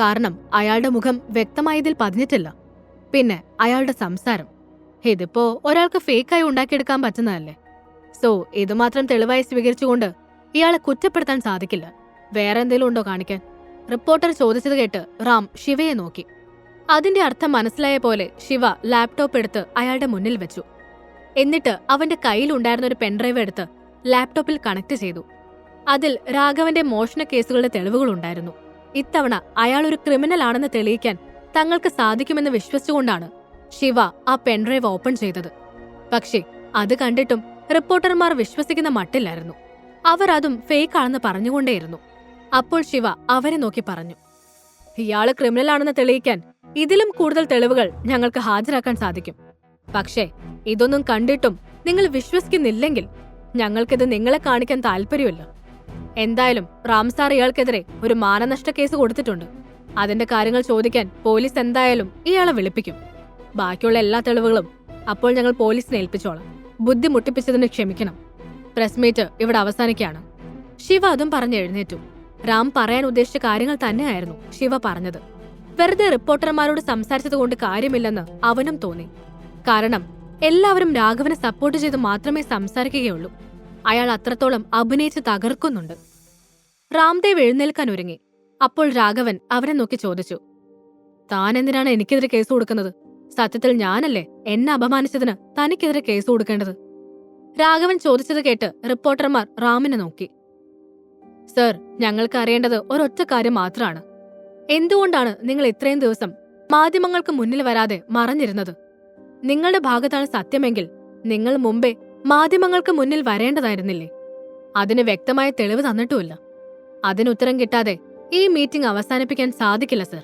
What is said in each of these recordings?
കാരണം അയാളുടെ മുഖം വ്യക്തമായതിൽ പതിഞ്ഞിട്ടില്ല. പിന്നെ അയാളുടെ സംസാരം. ഇതിപ്പോ ഒരാൾക്ക് ഫേക്കായി ഉണ്ടാക്കിയെടുക്കാൻ പറ്റുന്നതല്ലേ? സോ ഇതുമാത്രം തെളിവായി സ്വീകരിച്ചുകൊണ്ട് ഇയാളെ കുറ്റപ്പെടുത്താൻ സാധിക്കില്ല. വേറെ എന്തെങ്കിലും ഉണ്ടോ കാണിക്കാൻ? റിപ്പോർട്ടർ ചോദിച്ചത് കേട്ട് റാം ശിവയെ നോക്കി. അതിന്റെ അർത്ഥം മനസ്സിലായ പോലെ ശിവ ലാപ്ടോപ്പ് എടുത്ത് അയാളുടെ മുന്നിൽ വെച്ചു. എന്നിട്ട് അവന്റെ കയ്യിലുണ്ടായിരുന്ന ഒരു പെൻഡ്രൈവ് എടുത്ത് ലാപ്ടോപ്പിൽ കണക്ട് ചെയ്തു. അതിൽ രാഘവന്റെ മോഷണ കേസുകളുടെ തെളിവുകളുണ്ടായിരുന്നു. ഇത്തവണ അയാൾ ഒരു ക്രിമിനൽ ആണെന്ന് തെളിയിക്കാൻ തങ്ങൾക്ക് സാധിക്കുമെന്ന് വിശ്വസിച്ചുകൊണ്ടാണ് ശിവ ആ പെൻഡ്രൈവ് ഓപ്പൺ ചെയ്തത്. പക്ഷേ അത് കണ്ടിട്ടും റിപ്പോർട്ടർമാർ വിശ്വസിക്കുന്ന മട്ടില്ലായിരുന്നു. അവർ അതും ഫേക്ക് ആണെന്ന് പറഞ്ഞുകൊണ്ടേയിരുന്നു. അപ്പോൾ ശിവ അവരെ നോക്കി പറഞ്ഞു. ഇയാൾ ക്രിമിനൽ ആണെന്ന് തെളിയിക്കാൻ ഇതിലും കൂടുതൽ തെളിവുകൾ ഞങ്ങൾക്ക് ഹാജരാക്കാൻ സാധിക്കും. പക്ഷേ ഇതൊന്നും കണ്ടിട്ടും നിങ്ങൾ വിശ്വസിക്കുന്നില്ലെങ്കിൽ ഞങ്ങൾക്കിത് നിങ്ങളെ കാണിക്കാൻ താല്പര്യമില്ല. എന്തായാലും റാംസാർ ഇയാൾക്കെതിരെ ഒരു മാനനഷ്ട കേസ് കൊടുത്തിട്ടുണ്ട്. അതിന്റെ കാര്യങ്ങൾ ചോദിക്കാൻ പോലീസ് എന്തായാലും ഇയാളെ വിളിപ്പിക്കും. ബാക്കിയുള്ള എല്ലാ തെളിവുകളും അപ്പോൾ ഞങ്ങൾ പോലീസിനെ ഏൽപ്പിച്ചോളാം. ബുദ്ധിമുട്ടിപ്പിച്ചതിന് ക്ഷമിക്കണം. പ്രസ് മീറ്റ് ഇവിടെ അവസാനിക്കുകയാണ്. ശിവ അതും പറഞ്ഞ് എഴുന്നേറ്റു. റാം പറയാൻ ഉദ്ദേശിച്ച കാര്യങ്ങൾ തന്നെയായിരുന്നു ശിവ പറഞ്ഞത്. വെറുതെ റിപ്പോർട്ടർമാരോട് സംസാരിച്ചതുകൊണ്ട് കാര്യമില്ലെന്ന് അവനും തോന്നി. കാരണം എല്ലാവരും രാഘവനെ സപ്പോർട്ട് ചെയ്ത് മാത്രമേ സംസാരിക്കുകയുള്ളൂ. അയാൾ അത്രത്തോളം അഭിനയിച്ച് തകർക്കുന്നുണ്ട്. റാംദേവ് എഴുന്നേൽക്കാൻ ഒരുങ്ങി. അപ്പോൾ രാഘവൻ അവനെ നോക്കി ചോദിച്ചു. താൻ എന്തിനാണ് എനിക്കെതിരെ കേസ് കൊടുക്കുന്നത്? സത്യത്തിൽ ഞാനല്ലേ എന്നെ അപമാനിച്ചതിന് തനിക്കെതിരെ കേസ് കൊടുക്കേണ്ടത്? രാഘവൻ ചോദിച്ചത് കേട്ട് റിപ്പോർട്ടർമാർ റാമിനെ നോക്കി. സർ ഞങ്ങൾക്ക് അറിയേണ്ടത് ഒരൊറ്റ കാര്യം മാത്രമാണ്. എന്തുകൊണ്ടാണ് നിങ്ങൾ ഇത്രയും ദിവസം മാധ്യമങ്ങൾക്ക് മുന്നിൽ വരാതെ മറഞ്ഞിരുന്നത്? നിങ്ങളുടെ ഭാഗത്താണ് സത്യമെങ്കിൽ നിങ്ങൾ മുമ്പേ മാധ്യമങ്ങൾക്ക് മുന്നിൽ വരേണ്ടതായിരുന്നില്ലേ? അതിന് വ്യക്തമായ തെളിവ് തന്നിട്ടുമില്ല. അതിനുത്തരം കിട്ടാതെ ഈ മീറ്റിംഗ് അവസാനിപ്പിക്കാൻ സാധിക്കില്ല സർ.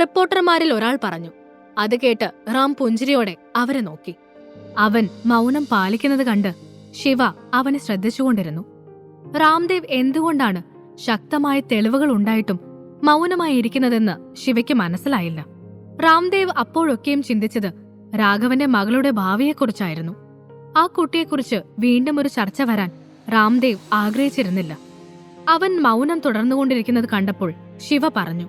റിപ്പോർട്ടർമാരിൽ ഒരാൾ പറഞ്ഞു. അത് കേട്ട് റാം പുഞ്ചിരിയോടെ അവരെ നോക്കി. അവൻ മൗനം പാലിക്കുന്നത് കണ്ട് ശിവ അവനെ ശ്രദ്ധിച്ചുകൊണ്ടിരുന്നു. റാംദേവ് എന്തുകൊണ്ടാണ് ശക്തമായ തെളിവുകൾ ഉണ്ടായിട്ടും മൗനമായി ഇരിക്കുന്നതെന്ന് ശിവയ്ക്ക് മനസ്സിലായില്ല. റാംദേവ് അപ്പോഴൊക്കെയും ചിന്തിച്ചത് രാഘവന്റെ മകളുടെ ഭാവിയെക്കുറിച്ചായിരുന്നു. ആ കുട്ടിയെക്കുറിച്ച് വീണ്ടും ഒരു ചർച്ച വരാൻ രാംദേവ് ആഗ്രഹിച്ചിരുന്നില്ല. അവൻ മൗനം തുടർന്നുകൊണ്ടിരിക്കുന്നത് കണ്ടപ്പോൾ ശിവ പറഞ്ഞു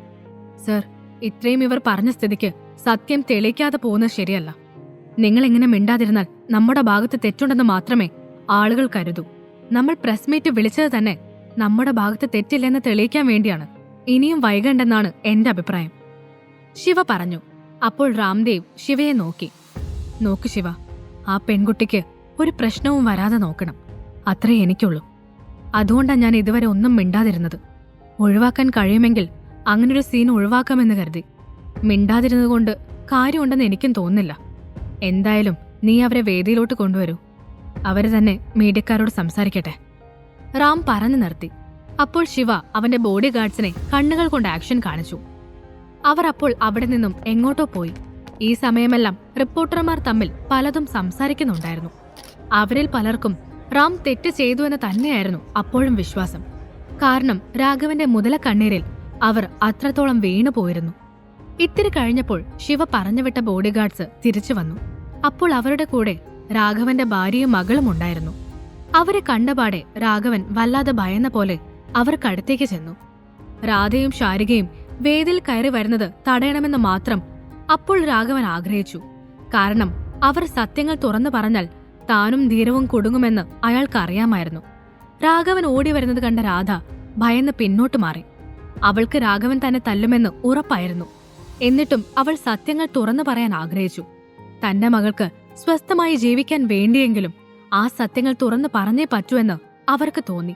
സർ ഇത്രയും ഇവർ പറഞ്ഞ സ്ഥിതിക്ക് സത്യം തെളിയിക്കാതെ പോകുന്നത് ശരിയല്ല. നിങ്ങൾ ഇങ്ങനെ മിണ്ടാതിരുന്നാൽ നമ്മുടെ ഭാഗത്ത് തെറ്റുണ്ടെന്ന് മാത്രമേ ആളുകൾ കരുതൂ. നമ്മൾ പ്രസ് മീറ്റ് വിളിച്ചത് തന്നെ നമ്മുടെ ഭാഗത്ത് തെറ്റില്ലെന്ന് തെളിയിക്കാൻ വേണ്ടിയാണ്. ഇനിയും വൈകണ്ടെന്നാണ് എന്റെ അഭിപ്രായം. ശിവ പറഞ്ഞു. അപ്പോൾ രാംദേവ് ശിവയെ നോക്കി. നോക്കു ശിവ ആ പെൺകുട്ടിക്ക് ഒരു പ്രശ്നവും വരാതെ നോക്കണം. അത്രേ എനിക്കുള്ളൂ. അതുകൊണ്ടാണ് ഞാൻ ഇതുവരെ ഒന്നും മിണ്ടാതിരുന്നത്. ഒഴിവാക്കാൻ കഴിയുമെങ്കിൽ അങ്ങനൊരു സീൻ ഒഴിവാക്കാമെന്ന് കരുതി. മിണ്ടാതിരുന്നതുകൊണ്ട് കാര്യമുണ്ടെന്ന് എനിക്കും തോന്നുന്നില്ല. എന്തായാലും നീ അവരെ വേദിയിലോട്ട് കൊണ്ടുവരൂ. അവർ തന്നെ മീഡിയക്കാരോട് സംസാരിക്കട്ടെ. റാം പറഞ്ഞു നിർത്തി. അപ്പോൾ ശിവ അവന്റെ ബോഡി ഗാർഡ്സിനെ കണ്ണുകൾ കൊണ്ട് ആക്ഷൻ കാണിച്ചു. അവർ അപ്പോൾ അവിടെ നിന്നും എങ്ങോട്ടോ പോയി. ഈ സമയമെല്ലാം റിപ്പോർട്ടർമാർ തമ്മിൽ പലതും സംസാരിക്കുന്നുണ്ടായിരുന്നു. അവരിൽ പലർക്കും റാം തെറ്റ് ചെയ്തു എന്ന് തന്നെയായിരുന്നു അപ്പോഴും വിശ്വാസം. കാരണം രാഘവന്റെ മുതല കണ്ണീരിൽ അവർ അത്രത്തോളം വീണു പോയിരുന്നു. ഇത്തിരി കഴിഞ്ഞപ്പോൾ ശിവ പറഞ്ഞുവിട്ട ബോഡിഗാർഡ്സ് തിരിച്ചു വന്നു. അപ്പോൾ അവരുടെ കൂടെ രാഘവന്റെ ഭാര്യയും മകളും ഉണ്ടായിരുന്നു. അവരെ കണ്ടപാടെ രാഘവൻ വല്ലാതെ ഭയന്ന പോലെ അവർക്കടുത്തേക്ക് ചെന്നു. രാധയും ശാരികയും വേദിയിൽ കയറി വരുന്നത് തടയണമെന്ന് മാത്രം അപ്പോൾ രാഘവൻ ആഗ്രഹിച്ചു. കാരണം അവർ സത്യങ്ങൾ തുറന്നു പറഞ്ഞാൽ താനും ധീരവും കുടുങ്ങുമെന്ന് അയാൾക്കറിയാമായിരുന്നു. രാഘവൻ ഓടി വരുന്നത് കണ്ട രാധ ഭയന്ന് പിന്നോട്ട് മാറി. അവൾക്ക് രാഘവൻ തന്നെ തല്ലുമെന്ന് ഉറപ്പായിരുന്നു. എന്നിട്ടും അവൾ സത്യങ്ങൾ തുറന്നു പറയാൻ ആഗ്രഹിച്ചു. തന്റെ മകൾക്ക് സ്വസ്ഥമായി ജീവിക്കാൻ വേണ്ടിയെങ്കിലും ആ സത്യങ്ങൾ തുറന്നു പറഞ്ഞേ പറ്റൂവെന്ന് അവർക്ക് തോന്നി.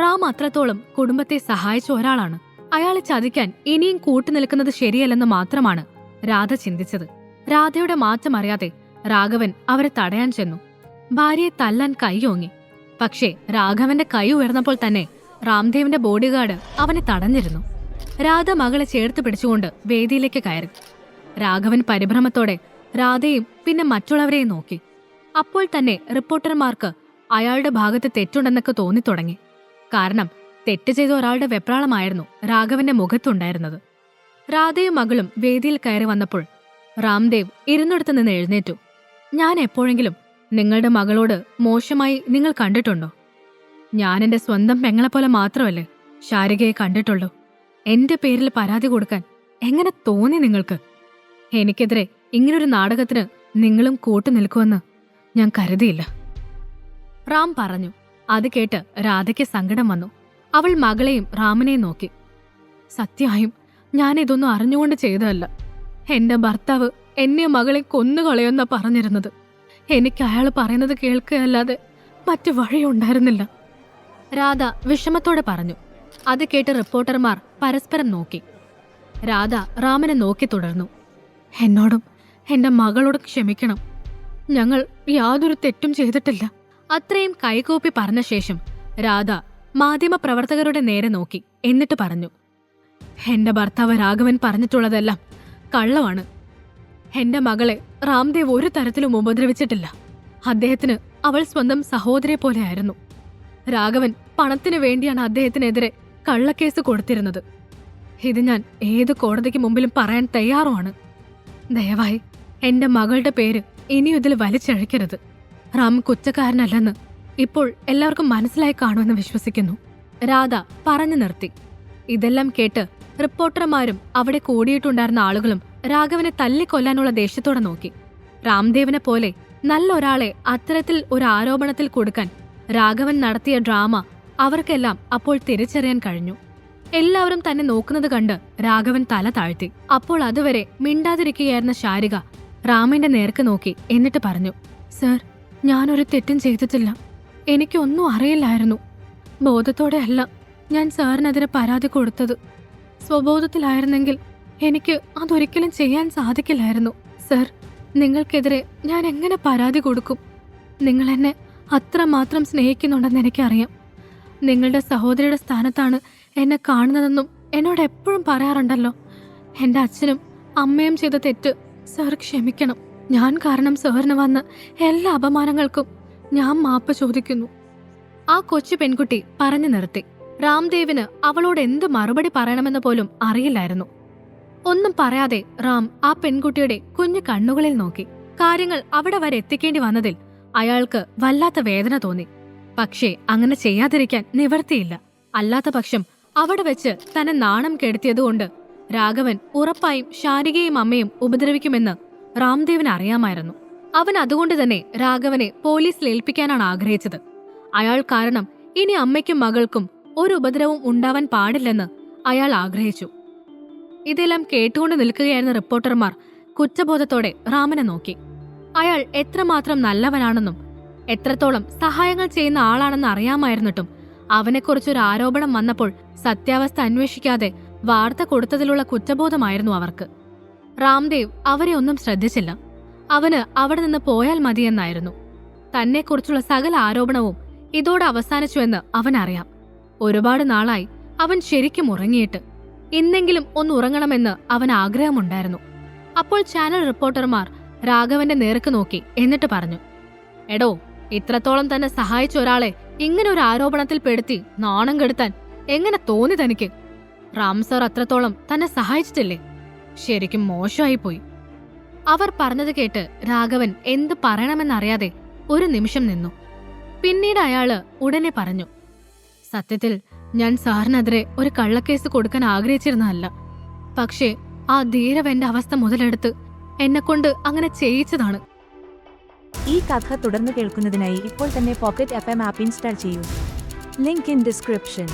റാം അത്രത്തോളം കുടുംബത്തെ സഹായിച്ച ഒരാളാണ്. അയാളെ ചതിക്കാൻ ഇനിയും കൂട്ടുനിൽക്കുന്നത് ശരിയല്ലെന്ന് മാത്രമാണ് രാധ ചിന്തിച്ചത്. രാധയുടെ മാറ്റം അറിയാതെ രാഘവൻ അവരെ തടയാൻ ചെന്നു. ഭാര്യയെ തല്ലാൻ കൈയോങ്ങി പക്ഷേ രാഘവന്റെ കൈ ഉയർന്നപ്പോൾ തന്നെ രാംദേവിന്റെ ബോഡിഗാർഡ് അവനെ തടഞ്ഞിരുന്നു. രാധ മകളെ ചേർത്ത് പിടിച്ചുകൊണ്ട് വേദിയിലേക്ക് കയറി. രാഘവൻ പരിഭ്രമത്തോടെ രാധയും പിന്നെ മറ്റുള്ളവരെയും നോക്കി. അപ്പോൾ തന്നെ റിപ്പോർട്ടർമാർക്ക് അയാളുടെ ഭാഗത്ത് തെറ്റുണ്ടെന്നൊക്കെ തോന്നിത്തുടങ്ങി. കാരണം തെറ്റ് ചെയ്ത ഒരാളുടെ വെപ്രാളമായിരുന്നു രാഘവന്റെ മുഖത്തുണ്ടായിരുന്നത്. രാധയും മകളും വേദിയിൽ കയറി വന്നപ്പോൾ രാംദേവ് ഇരുന്നിടത്ത് നിന്ന് എഴുന്നേറ്റു. ഞാൻ എപ്പോഴെങ്കിലും നിങ്ങളുടെ മകളോട് മോശമായി നിങ്ങൾ കണ്ടിട്ടുണ്ടോ? ഞാൻ എന്റെ സ്വന്തം പെങ്ങളെപ്പോലെ മാത്രമല്ലേ ശാരികയെ കണ്ടിട്ടുള്ളൂ. എന്റെ പേരിൽ പരാതി കൊടുക്കാൻ എങ്ങനെ തോന്നി നിങ്ങൾക്ക്? എനിക്കെതിരെ ഇങ്ങനൊരു നാടകത്തിന് നിങ്ങളും കൂട്ടു നിൽക്കുമെന്ന് ഞാൻ കരുതിയില്ല. റാം പറഞ്ഞു. അത് കേട്ട് രാധയ്ക്ക് സങ്കടം വന്നു. അവൾ മകളെയും റാമിനെയും നോക്കി. സത്യമായും ഞാൻ ഇതൊന്നും അറിഞ്ഞുകൊണ്ട് ചെയ്തതല്ല. എന്റെ ഭർത്താവ് എന്നെ മകളെ കൊന്നുകളയെന്നാ പറഞ്ഞിരുന്നത്. എനിക്ക് അയാൾ പറയുന്നത് കേൾക്കുകയല്ലാതെ മറ്റു വഴിയുണ്ടായിരുന്നില്ല രാധ വിഷമത്തോടെ പറഞ്ഞു. അത് കേട്ട് റിപ്പോർട്ടർമാർ പരസ്പരം നോക്കി. രാധ റാമനെ നോക്കി തുടർന്നു. എന്നോടും എന്റെ മകളോടും ക്ഷമിക്കണം. ഞങ്ങൾ യാതൊരു തെറ്റും ചെയ്തിട്ടില്ല. അത്രയും കൈകോപ്പി പറഞ്ഞ ശേഷം രാധ മാധ്യമപ്രവർത്തകരുടെ നേരെ നോക്കി. എന്നിട്ട് പറഞ്ഞു. എന്റെ ഭർത്താവ് രാഘവൻ പറഞ്ഞിട്ടുള്ളതെല്ലാം കള്ളമാണ്. എന്റെ മകളെ റാംദേവ് ഒരു തരത്തിലും ഉപദ്രവിച്ചിട്ടില്ല. അദ്ദേഹത്തിന് അവൾ സ്വന്തം സഹോദരെ പോലെയായിരുന്നു രാഘവൻ പണത്തിനു വേണ്ടിയാണ് അദ്ദേഹത്തിനെതിരെ കള്ളക്കേസ് കൊടുത്തിരുന്നത്. ഇത് ഞാൻ ഏത് കോടതിക്ക് മുമ്പിലും പറയാൻ തയ്യാറുമാണ്. ദയവായി എന്റെ മകളുടെ പേര് ഇനിയും ഇതിൽ വലിച്ചഴിക്കരുത്. റാം കുറ്റക്കാരനല്ലെന്ന് ഇപ്പോൾ എല്ലാവർക്കും മനസ്സിലായി കാണുമെന്ന് വിശ്വസിക്കുന്നു. രാധ പറഞ്ഞു നിർത്തി. ഇതെല്ലാം കേട്ട് റിപ്പോർട്ടർമാരും അവിടെ കൂടിയിട്ടുണ്ടായിരുന്ന ആളുകളും രാഘവനെ തല്ലിക്കൊല്ലാനുള്ള ദേഷ്യത്തോടെ നോക്കി. രാംദേവിനെ പോലെ നല്ല ഒരാളെ അത്തരത്തിൽ ഒരു ആരോപണത്തിൽ കൊടുക്കാൻ രാഘവൻ നടത്തിയ ഡ്രാമ അവർക്കെല്ലാം അപ്പോൾ തിരിച്ചറിയാൻ കഴിഞ്ഞു. എല്ലാവരും തന്നെ നോക്കുന്നത് കണ്ട് രാഘവൻ തല താഴ്ത്തി. അപ്പോൾ അതുവരെ മിണ്ടാതിരിക്കുകയായിരുന്ന ശാരിക റാമിന്റെ നേർക്ക് നോക്കി എന്നിട്ട് പറഞ്ഞു സർ ഞാനൊരു തെറ്റും ചെയ്തിട്ടില്ല. എനിക്കൊന്നും അറിയില്ലായിരുന്നു. ബോധത്തോടെ അല്ല ഞാൻ സാറിനെതിരെ പരാതി കൊടുത്തത്. സ്വബോധത്തിലായിരുന്നെങ്കിൽ എനിക്ക് അതൊരിക്കലും ചെയ്യാൻ സാധിക്കില്ലായിരുന്നു. സർ നിങ്ങൾക്കെതിരെ ഞാൻ എങ്ങനെ പരാതി കൊടുക്കും? നിങ്ങൾ എന്നെ അത്രമാത്രം സ്നേഹിക്കുന്നുണ്ടെന്ന് എനിക്കറിയാം. നിങ്ങളുടെ സഹോദരിയുടെ സ്ഥാനത്താണ് എന്നെ കാണുന്നതെന്നും എന്നോട് എപ്പോഴും പറയാറുണ്ടല്ലോ. എന്റെ അച്ഛനും അമ്മയും ചെയ്ത തെറ്റ് സർ ക്ഷമിക്കണം. ഞാൻ കാരണം സാറിന് വന്ന എല്ലാ അപമാനങ്ങൾക്കും ഞാൻ മാപ്പ് ചോദിക്കുന്നു. ആ കൊച്ചു പെൺകുട്ടി പറഞ്ഞു നിർത്തി. രാംദേവിന് അവളോട് എന്ത് മറുപടി പറയണമെന്ന് പോലും അറിയില്ലായിരുന്നു. ഒന്നും പറയാതെ റാം ആ പെൺകുട്ടിയുടെ കുഞ്ഞു കണ്ണുകളിൽ നോക്കി. കാര്യങ്ങൾ അവിടെ വരെ എത്തിക്കേണ്ടി വന്നതിൽ അയാൾക്ക് വല്ലാത്ത വേദന തോന്നി. പക്ഷേ അങ്ങനെ ചെയ്യാതിരിക്കാൻ നിവർത്തിയില്ല അല്ലാത്ത പക്ഷം അവിടെ വെച്ച് തന്നെ നാണം കെടുത്തിയതുകൊണ്ട് രാഘവൻ ഉറപ്പായും ശാരികയും അമ്മയും ഉപദ്രവിക്കുമെന്ന് റാംദേവിന് അറിയാമായിരുന്നു. അവൻ അതുകൊണ്ട് തന്നെ രാഘവനെ പോലീസിൽ ഏൽപ്പിക്കാനാണ് ആഗ്രഹിച്ചത്. അയാൾ കാരണം ഇനി അമ്മയ്ക്കും മകൾക്കും ഒരു ഉപദ്രവവും ഉണ്ടാവാൻ പാടില്ലെന്ന് അയാൾ ആഗ്രഹിച്ചു. ഇതെല്ലാം കേട്ടുകൊണ്ട് നിൽക്കുകയായിരുന്ന റിപ്പോർട്ടർമാർ കുറ്റബോധത്തോടെ റാമനെ നോക്കി. അയാൾ എത്രമാത്രം നല്ലവനാണെന്നും എത്രത്തോളം സഹായങ്ങൾ ചെയ്യുന്ന ആളാണെന്ന് അറിയാമായിരുന്നിട്ടും അവനെക്കുറിച്ചൊരു ആരോപണം വന്നപ്പോൾ സത്യാവസ്ഥ അന്വേഷിക്കാതെ വാർത്ത കൊടുത്തതിലുള്ള കുറ്റബോധമായിരുന്നു അവർക്ക്. റാംദേവ് അവരെ ഒന്നും ശ്രദ്ധിച്ചില്ല. അവന് അവിടെ നിന്ന് പോയാൽ മതിയെന്നായിരുന്നു. തന്നെക്കുറിച്ചുള്ള സകല ആരോപണവും ഇതോടെ അവസാനിച്ചുവെന്ന് അവനറിയാം. ഒരുപാട് നാളായി അവൻ ശരിക്കും ഉറങ്ങിയിട്ട് ഇന്നെങ്കിലും ഒന്ന് ഉറങ്ങണമെന്ന് അവൻ ആഗ്രഹമുണ്ടായിരുന്നു. അപ്പോൾ ചാനൽ റിപ്പോർട്ടർമാർ രാഘവന്റെ നേർക്ക് നോക്കി എന്നിട്ട് പറഞ്ഞു എടോ ഇത്രത്തോളം തന്നെ സഹായിച്ച ഒരാളെ ഇങ്ങനെ ഒരു ആരോപണത്തിൽ പെടുത്തി നാണം കെടുത്താൻ എങ്ങനെ തോന്നി തനിക്ക്? റാം സർ അത്രത്തോളം തന്നെ സഹായിച്ചിട്ടില്ലേ? ശരിക്കും മോശമായിപ്പോയി. അവർ പറഞ്ഞത് കേട്ട് രാഘവൻ എന്ത് പറയണമെന്നറിയാതെ ഒരു നിമിഷം നിന്നു. പിന്നീട് അയാൾ ഉടനെ പറഞ്ഞു സത്യത്തിൽ ഞാൻ സാറിനെതിരെ ഒരു കള്ളക്കേസ് കൊടുക്കാൻ ആഗ്രഹിച്ചിരുന്നതല്ല. പക്ഷേ ആ ധീരവന്റെ അവസ്ഥ മുതലെടുത്ത് എന്നെക്കൊണ്ട് അങ്ങനെ ചെയ്യിച്ചതാണ്. ഈ കഥ തുടർന്ന് കേൾക്കുന്നതിനായി ഇപ്പോൾ തന്നെ പോക്കറ്റ് എഫ് എം ആപ്പ് ഇൻസ്റ്റാൾ ചെയ്യൂ. Link in description.